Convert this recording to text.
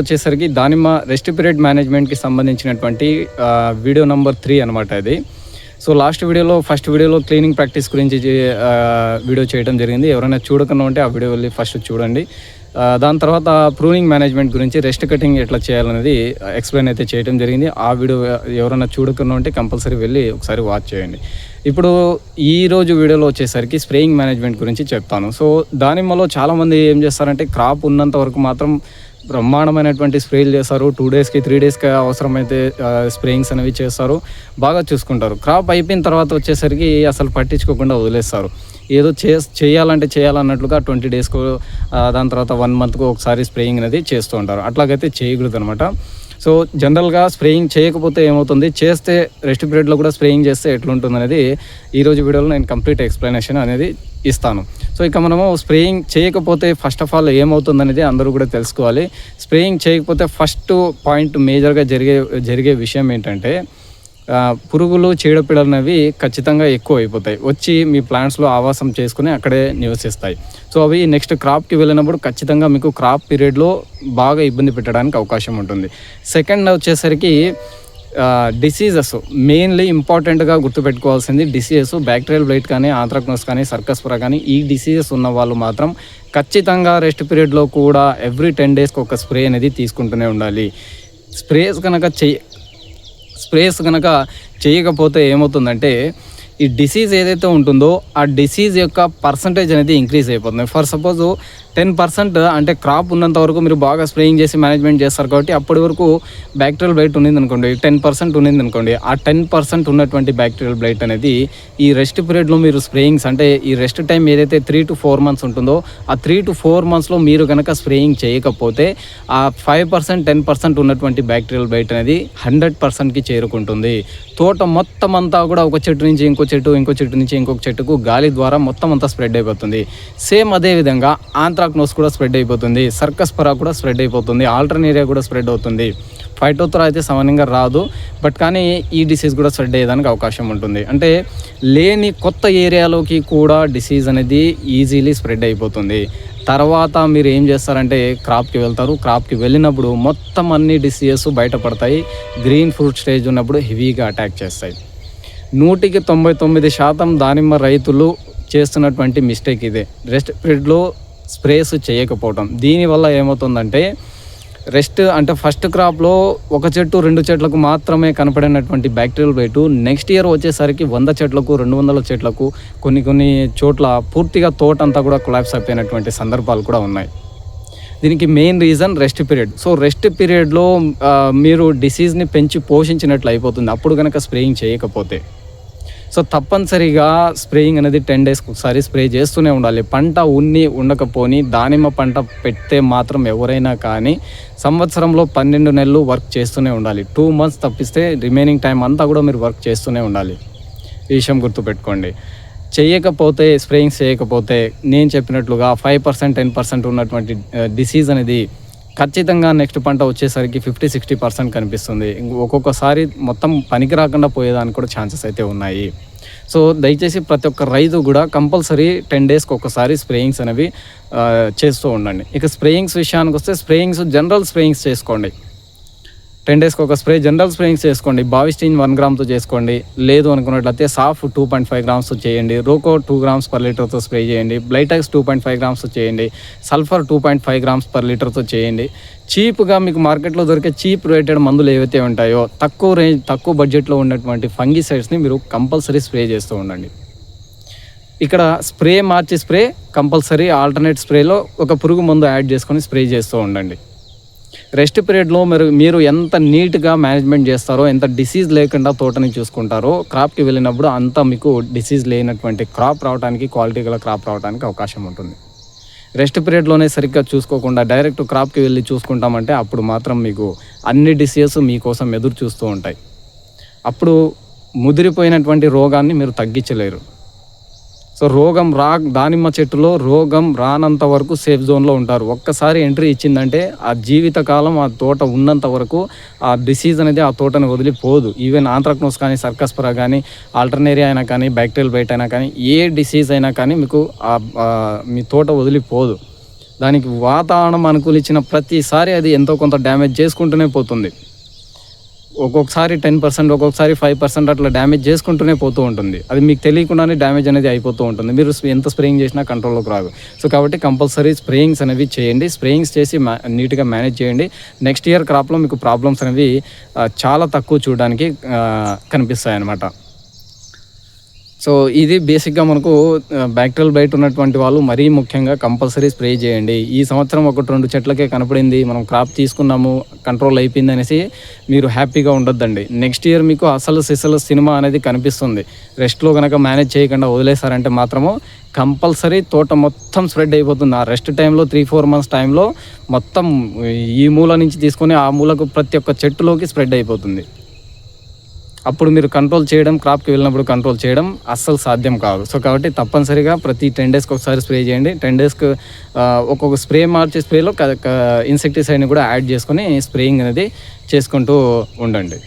వచ్చేసరికి దానిమ్మ rest period మేనేజ్మెంట్కి సంబంధించినటువంటి వీడియో నంబర్ త్రీ అనమాట ఇది సో లాస్ట్ వీడియోలో ఫస్ట్ వీడియోలో క్లీనింగ్ ప్రాక్టీస్ గురించి వీడియో చేయడం జరిగింది. ఎవరైనా చూడకుండా ఉంటే ఆ వీడియో వెళ్ళి ఫస్ట్ చూడండి. దాని తర్వాత ప్రూనింగ్ మేనేజ్మెంట్ గురించి రెస్ట్ కటింగ్ ఎట్లా చేయాలనేది ఎక్స్ప్లెయిన్ అయితే చేయడం జరిగింది. ఆ వీడియో ఎవరైనా చూడకుండా ఉంటే కంపల్సరీ వెళ్ళి ఒకసారి వాచ్ చేయండి. ఇప్పుడు ఈ రోజు వీడియోలో వచ్చేసరికి స్ప్రేయింగ్ మేనేజ్మెంట్ గురించి చెప్తాను. సో దానిమ్మలో చాలామంది ఏం చేస్తారంటే క్రాప్ ఉన్నంత వరకు మాత్రం బ్రహ్మాండమైనటువంటి స్ప్రేలు చేస్తారు. టూ డేస్కి త్రీ డేస్కి అవసరమైతే స్ప్రేయింగ్స్ అనేవి చేస్తారు. బాగా చూసుకుంటారు. క్రాప్ అయిపోయిన తర్వాత వచ్చేసరికి అసలు పట్టించుకోకుండా వదిలేస్తారు. ఏదో చే చేయాలంటే చేయాలన్నట్లుగా ట్వంటీ డేస్కు దాని తర్వాత వన్ మంత్కు ఒకసారి స్ప్రేయింగ్ అనేది చేస్తూ ఉంటారు. అట్లాగైతే చేయకూడదు అనమాట సో జనరల్గా స్ప్రేయింగ్ చేయకపోతే ఏమవుతుంది? చేస్తే రెస్ట్ పీరియడ్లో కూడా స్ప్రేయింగ్ చేస్తే ఎట్లుంటుంది అనేది ఈరోజు వీడియోలో నేను కంప్లీట్ ఎక్స్ప్లెనేషన్ అనేది ఇస్తాను. సో ఇక మనము స్ప్రేయింగ్ చేయకపోతే ఫస్ట్ ఆఫ్ ఆల్ ఏమవుతుంది అనేది అందరూ కూడా తెలుసుకోవాలి. స్ప్రేయింగ్ చేయకపోతే ఫస్ట్ పాయింట్ మేజర్గా జరిగే జరిగే విషయం ఏంటంటే పురుగులు చీడపీడలు అనేవి ఖచ్చితంగా ఎక్కువ అయిపోతాయి వచ్చి మీ ప్లాంట్స్లో ఆవాసం చేసుకుని అక్కడే నివసిస్తాయి. సో అవి నెక్స్ట్ క్రాప్కి వెళ్ళినప్పుడు ఖచ్చితంగా మీకు క్రాప్ పీరియడ్లో బాగా ఇబ్బంది పెట్టడానికి అవకాశం ఉంటుంది. సెకండ్ వచ్చేసరికి డిసీజెస్. మెయిన్లీ ఇంపార్టెంట్గా గుర్తుపెట్టుకోవాల్సింది డిసీజెస్. బ్యాక్టీరియల్ బ్లైట్ కానీ ఆంథ్రాక్నోస్ కానీ సర్కస్ సర్కస్పురా కానీ ఈ డిసీజెస్ ఉన్న వాళ్ళు మాత్రం ఖచ్చితంగా రెస్ట్ పీరియడ్లో కూడా ఎవ్రీ టెన్ డేస్కి ఒక స్ప్రే అనేది తీసుకుంటూనే ఉండాలి. స్ప్రేస్ కనుక చెయ్యి స్ప్రేస్ కనుక చేయకపోతే ఏమవుతుందంటే ఈ డిసీజ్ ఏదైతే ఉంటుందో ఆ డిసీజ్ యొక్క పర్సంటేజ్ అనేది ఇంక్రీజ్ అయిపోతుంది. ఫర్ సపోజ్ టెన్ పర్సెంట్ అంటే క్రాప్ ఉన్నంత వరకు మీరు బాగా స్ప్రేయింగ్ చేసి మేనేజ్మెంట్ చేస్తారు కాబట్టి అప్పటి వరకు బ్యాక్టీరియల్ బ్లైట్ ఉన్నింది అనుకోండి టెన్ పర్సెంట్ ఉన్నింది అనుకోండి ఆ టెన్ పర్సెంట్ ఉన్నటువంటి బ్యాక్టీరియల్ బ్లైట్ అనేది ఈ రెస్ట్ పీరియడ్లో మీరు స్ప్రేయింగ్స్ అంటే ఈ రెస్ట్ టైం ఏదైతే త్రీ టు ఫోర్ మంత్స్ ఉంటుందో ఆ త్రీ టు ఫోర్ మంత్స్లో మీరు కనుక స్ప్రేయింగ్ చేయకపోతే ఆ ఫైవ్ పర్సెంట్ టెన్ పర్సెంట్ ఉన్నటువంటి బ్యాక్టీరియల్ బ్లైట్ అనేది హండ్రెడ్ పర్సెంట్కి చేరుకుంటుంది. తోట మొత్తం అంతా కూడా ఒక చెట్టు నుంచి ఇంకో చెట్టు ఇంకో చెట్టు నుంచి ఇంకొక చెట్టుకు గాలి ద్వారా మొత్తం అంతా స్ప్రెడ్ అయిపోతుంది. సేమ్ అదే విధంగా ఆంథ్రాక్నోస్ కూడా స్ప్రెడ్ అయిపోతుంది. సర్కస్ పరా కూడా స్ప్రెడ్ అయిపోతుంది. ఆల్టర్నేరియా కూడా స్ప్రెడ్ అవుతుంది. ఫైటోత్రా అయితే సామాన్యంగా రాదు. బట్ కానీ ఈ డిసీజ్ కూడా స్ప్రెడ్ అయ్యేదానికి అవకాశం ఉంటుంది. అంటే లేని కొత్త ఏరియాలోకి కూడా డిసీజ్ అనేది ఈజీలీ స్ప్రెడ్ అయిపోతుంది. తర్వాత మీరు ఏం చేస్తారంటే క్రాప్కి వెళ్తారు. క్రాప్కి వెళ్ళినప్పుడు మొత్తం అన్ని డిసీజెస్ బయటపడతాయి. గ్రీన్ ఫ్రూట్ స్టేజ్ ఉన్నప్పుడు హెవీగా అటాక్ చేస్తాయి. నూటికి తొంభై తొమ్మిది శాతం దానిమ్మ రైతులు చేస్తున్నటువంటి మిస్టేక్ ఇదే. రెస్ట్ పీరియడ్లో స్ప్రేస్ చేయకపోవటం. దీనివల్ల ఏమవుతుందంటే రెస్ట్ అంటే ఫస్ట్ క్రాప్లో ఒక చెట్టు రెండు చెట్లకు మాత్రమే కనపడినటువంటి బ్యాక్టీరియల్ రేటు నెక్స్ట్ ఇయర్ వచ్చేసరికి వంద చెట్లకు రెండు వందల చెట్లకు కొన్ని కొన్ని చోట్ల పూర్తిగా తోట అంతా కూడా కొలాప్స్ అయిపోయినటువంటి సందర్భాలు కూడా ఉన్నాయి. దీనికి main reason rest period. So rest పీరియడ్లో మీరు డిసీజ్ని పెంచి పోషించినట్లు అయిపోతుంది. అప్పుడు కనుక స్ప్రేయింగ్ చేయకపోతే. సో తప్పనిసరిగా స్ప్రేయింగ్ అనేది టెన్ డేస్కి ఒకసారి స్ప్రే చేస్తూనే ఉండాలి. పంట ఉన్ని ఉండకపోని దానిమ్మ పంట పెడితే మాత్రం ఎవరైనా కానీ సంవత్సరంలో పన్నెండు నెలలు వర్క్ చేస్తూనే ఉండాలి. టూ మంత్స్ తప్పిస్తే రిమైనింగ్ టైం అంతా కూడా మీరు వర్క్ చేస్తూనే ఉండాలి. ఈ విషయం గుర్తుపెట్టుకోండి. చేయకపోతే స్ప్రేయింగ్స్ చేయకపోతే నేను చెప్పినట్లుగా ఫైవ్ పర్సెంట్ టెన్ పర్సెంట్ ఉన్నటువంటి డిసీజ్ అనేది ఖచ్చితంగా నెక్స్ట్ పంట వచ్చేసరికి ఫిఫ్టీ సిక్స్టీ పర్సెంట్ కనిపిస్తుంది. ఒక్కొక్కసారి మొత్తం పనికి రాకుండా పోయేదానికి కూడా ఛాన్సెస్ అయితే ఉన్నాయి. సో దయచేసి ప్రతి ఒక్క రైతు కూడా కంపల్సరీ టెన్ డేస్కి ఒకసారి స్ప్రేయింగ్స్ అనేవి చేస్తూ ఉండండి. ఇక స్ప్రేయింగ్స్ విషయానికి వస్తే స్ప్రేయింగ్స్ జనరల్ స్ప్రేయింగ్స్ చేసుకోండి. టెన్ డేస్కి ఒక స్ప్రే జనరల్ స్ప్రేయింగ్స్ చేసుకోండి. బావిస్టీన్ వన్ గ్రామ్తో చేసుకోండి. లేదు అనుకున్నట్లయితే సాఫ్ టూ పాయింట్ ఫైవ్ గ్రామ్స్ చేయండి. రోకో టూ గ్రామ్స్ పర్ లీటర్తో స్ప్రే చేయండి. Blitox two point five grams చేయండి. Sulphur two point five grams per లీటర్తో చేయండి. చీప్గా మీకు మార్కెట్లో దొరికే చీప్ రేటెడ్ మందులు ఏవైతే ఉంటాయో తక్కువ రేంజ్ తక్కువ బడ్జెట్లో ఉన్నటువంటి ఫంగిసైడ్స్ని మీరు కంపల్సరీ స్ప్రే చేస్తూ ఉండండి. ఇక్కడ స్ప్రే మార్చి స్ప్రే కంపల్సరీ ఆల్టర్నేట్ స్ప్రేలో ఒక పురుగు మందు యాడ్ చేసుకొని స్ప్రే చేస్తూ ఉండండి. రెస్ట్ పీరియడ్లో మీరు మీరు ఎంత నీట్గా మేనేజ్మెంట్ చేస్తారో ఎంత డిసీజ్ లేకుండా తోటని చూసుకుంటారో క్రాప్కి వెళ్ళినప్పుడు అంత మీకు డిసీజ్ లేనటువంటి క్రాప్ రావడానికి క్వాలిటీ గల క్రాప్ రావడానికి అవకాశం ఉంటుంది. రెస్ట్ పీరియడ్లోనే సరిగ్గా చూసుకోకుండా డైరెక్ట్ క్రాప్కి వెళ్ళి చూసుకుంటామంటే అప్పుడు మాత్రం మీకు అన్ని డిసీజెస్ మీకోసం ఎదురు చూస్తూ ఉంటాయి. అప్పుడు ముదిరిపోయినటువంటి రోగాన్ని మీరు తగ్గించలేరు. సో రోగం రా దానిమ్మ చెట్టులో రోగం రానంత వరకు సేఫ్ జోన్లో ఉంటారు. ఒక్కసారి ఎంట్రీ ఇచ్చిందంటే ఆ జీవితకాలం ఆ తోట ఉన్నంత వరకు ఆ డిసీజ్ అనేది ఆ తోటని వదిలిపోదు. ఈవెన్ ఆంథ్రాక్నోస్ కానీ సర్కస్పరా కానీ ఆల్టర్నేరియా అయినా కానీ బ్యాక్టీరియల్ బైట్ అయినా కానీ ఏ డిసీజ్ అయినా కానీ మీకు ఆ మీ తోట వదిలిపోదు. దానికి వాతావరణం అనుకూలించిన ప్రతిసారి అది ఎంతో కొంత డ్యామేజ్ చేసుకుంటూనే పోతుంది. ఒక్కొక్కసారి టెన్ పర్సెంట్ ఒక్కొక్కసారి ఫైవ్ పర్సెంట్ అట్లా డ్యామేజ్ చేసుకుంటూనే పోతూ ఉంటుంది. అది మీకు తెలియకుండానే డ్యామేజ్ అనేది అయిపోతూ ఉంటుంది. మీరు ఎంత స్ప్రేయింగ్ చేసినా కంట్రోల్లోకి రాదు. సో కాబట్టి కంపల్సరీ స్ప్రేయింగ్స్ అనేవి చేయండి. స్ప్రేయింగ్స్ చేసి మా నీట్గా మేనేజ్ చేయండి. నెక్స్ట్ ఇయర్ క్రాప్లో మీకు ప్రాబ్లమ్స్ అనేవి చాలా తక్కువ చూడడానికి కనిపిస్తాయి అన్నమాట సో ఇది బేసిక్గా మనకు బ్యాక్టీరియల్ బయట ఉన్నటువంటి వాళ్ళు మరీ ముఖ్యంగా కంపల్సరీ స్ప్రే చేయండి. ఈ సంవత్సరం ఒకటి రెండు చెట్లకే కనపడింది మనం క్రాప్ తీసుకున్నాము కంట్రోల్ అయిపోయింది అనేసి మీరు హ్యాపీగా ఉండొద్దండి. నెక్స్ట్ ఇయర్ మీకు అసలు సిసలు సినిమా అనేది కనిపిస్తుంది. రెస్ట్లో కనుక మేనేజ్ చేయకుండా వదిలేశారంటే మాత్రము కంపల్సరీ తోట మొత్తం స్ప్రెడ్ అయిపోతుంది. ఆ రెస్ట్ టైంలో త్రీ ఫోర్ మంత్స్ టైంలో మొత్తం ఈ మూల నుంచి తీసుకొని ఆ మూలకు ప్రతి ఒక్క చెట్టులోకి స్ప్రెడ్ అయిపోతుంది. అప్పుడు మీరు కంట్రోల్ చేయడం క్రాప్కి వెళ్ళినప్పుడు కంట్రోల్ చేయడం అస్సలు సాధ్యం కాదు. సో కాబట్టి తప్పనిసరిగా ప్రతి టెన్ డేస్కి ఒకసారి స్ప్రే చేయండి. టెన్ డేస్కి ఒక్కొక్క స్ప్రే మార్చే స్ప్రేలో ఇన్సెక్టిసైడ్ని కూడా యాడ్ చేసుకొని స్ప్రేయింగ్ అనేది చేసుకుంటూ ఉండండి.